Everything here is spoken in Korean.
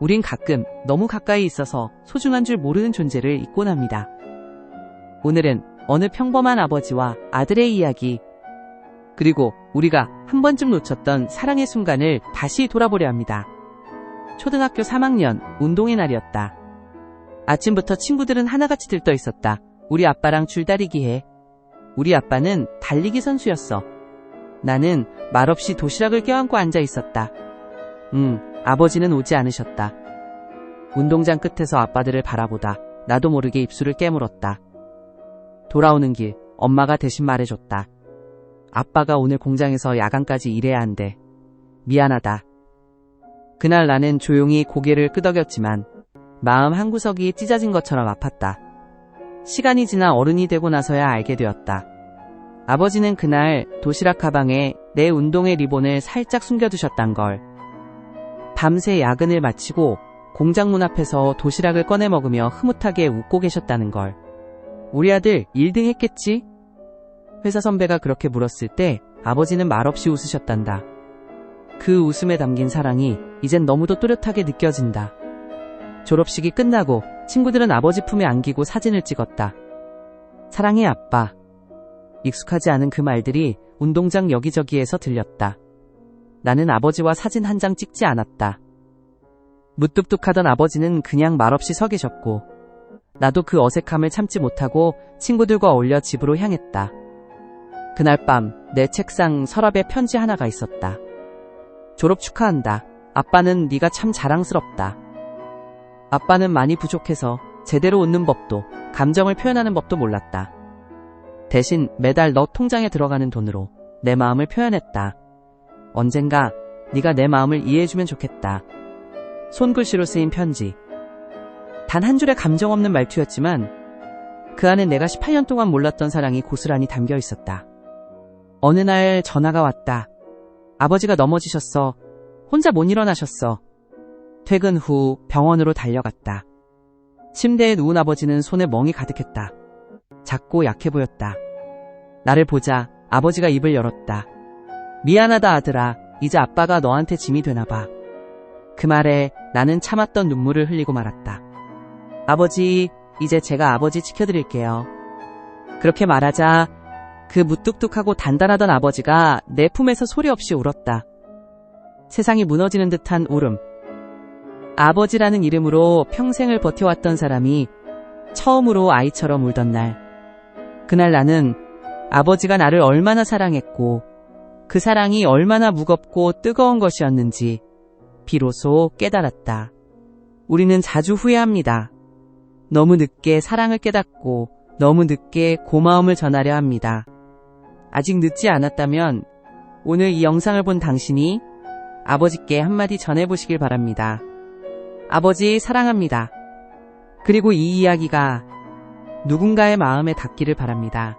우린 가끔 너무 가까이 있어서 소중한 줄 모르는 존재를 잊곤 합니다. 오늘은 어느 평범한 아버지와 아들의 이야기, 그리고 우리가 한 번쯤 놓쳤던 사랑의 순간을 다시 돌아보려 합니다. 초등학교 3학년 운동의 날이었다. 아침부터 친구들은 하나같이 들떠 있었다. 우리 아빠랑 줄다리기 해. 우리 아빠는 달리기 선수였어. 나는 말없이 도시락을 껴안고 앉아 있었다. 음, 아버지는 오지 않으셨다. 운동장 끝에서 아빠들을 바라보다 나도 모르게 입술을 깨물었다. 돌아오는 길 엄마가 대신 말해줬다. 아빠가 오늘 공장에서 야간까지 일해야 한대. 미안하다. 그날 나는 조용히 고개를 끄덕였지만 마음 한구석이 찢어진 것처럼 아팠다. 시간이 지나 어른이 되고 나서야 알게 되었다. 아버지는 그날 도시락 가방에 내 운동의 리본을 살짝 숨겨두셨단 걸. 밤새 야근을 마치고 공장 문 앞에서 도시락을 꺼내 먹으며 흐뭇하게 웃고 계셨다는 걸. 우리 아들 1등 했겠지? 회사 선배가 그렇게 물었을 때 아버지는 말없이 웃으셨단다. 그 웃음에 담긴 사랑이 이젠 너무도 또렷하게 느껴진다. 졸업식이 끝나고 친구들은 아버지 품에 안기고 사진을 찍었다. 사랑해 아빠. 익숙하지 않은 그 말들이 운동장 여기저기에서 들렸다. 나는 아버지와 사진 한 장 찍지 않았다. 무뚝뚝하던 아버지는 그냥 말없이 서 계셨고, 나도 그 어색함을 참지 못하고 친구들과 어울려 집으로 향했다. 그날 밤 내 책상 서랍에 편지 하나가 있었다. 졸업 축하한다. 아빠는 네가 참 자랑스럽다. 아빠는 많이 부족해서 제대로 웃는 법도 감정을 표현하는 법도 몰랐다. 대신 매달 너 통장에 들어가는 돈으로 내 마음을 표현했다. 언젠가 네가 내 마음을 이해해주면 좋겠다. 손글씨로 쓰인 편지. 단 한 줄의 감정 없는 말투였지만 그 안에 내가 18년 동안 몰랐던 사랑이 고스란히 담겨 있었다. 어느 날 전화가 왔다. 아버지가 넘어지셨어. 혼자 못 일어나셨어. 퇴근 후 병원으로 달려갔다. 침대에 누운 아버지는 손에 멍이 가득했다. 작고 약해 보였다. 나를 보자 아버지가 입을 열었다. 미안하다 아들아. 이제 아빠가 너한테 짐이 되나 봐. 그 말에 나는 참았던 눈물을 흘리고 말았다. 아버지, 이제 제가 아버지 지켜드릴게요. 그렇게 말하자 그 무뚝뚝하고 단단하던 아버지가 내 품에서 소리 없이 울었다. 세상이 무너지는 듯한 울음. 아버지라는 이름으로 평생을 버텨왔던 사람이 처음으로 아이처럼 울던 날. 그날 나는 아버지가 나를 얼마나 사랑했고 그 사랑이 얼마나 무겁고 뜨거운 것이었는지 비로소 깨달았다. 우리는 자주 후회합니다. 너무 늦게 사랑을 깨닫고 너무 늦게 고마움을 전하려 합니다. 아직 늦지 않았다면 오늘 이 영상을 본 당신이 아버지께 한마디 전해보시길 바랍니다. 아버지 사랑합니다. 그리고 이 이야기가 누군가의 마음에 닿기를 바랍니다.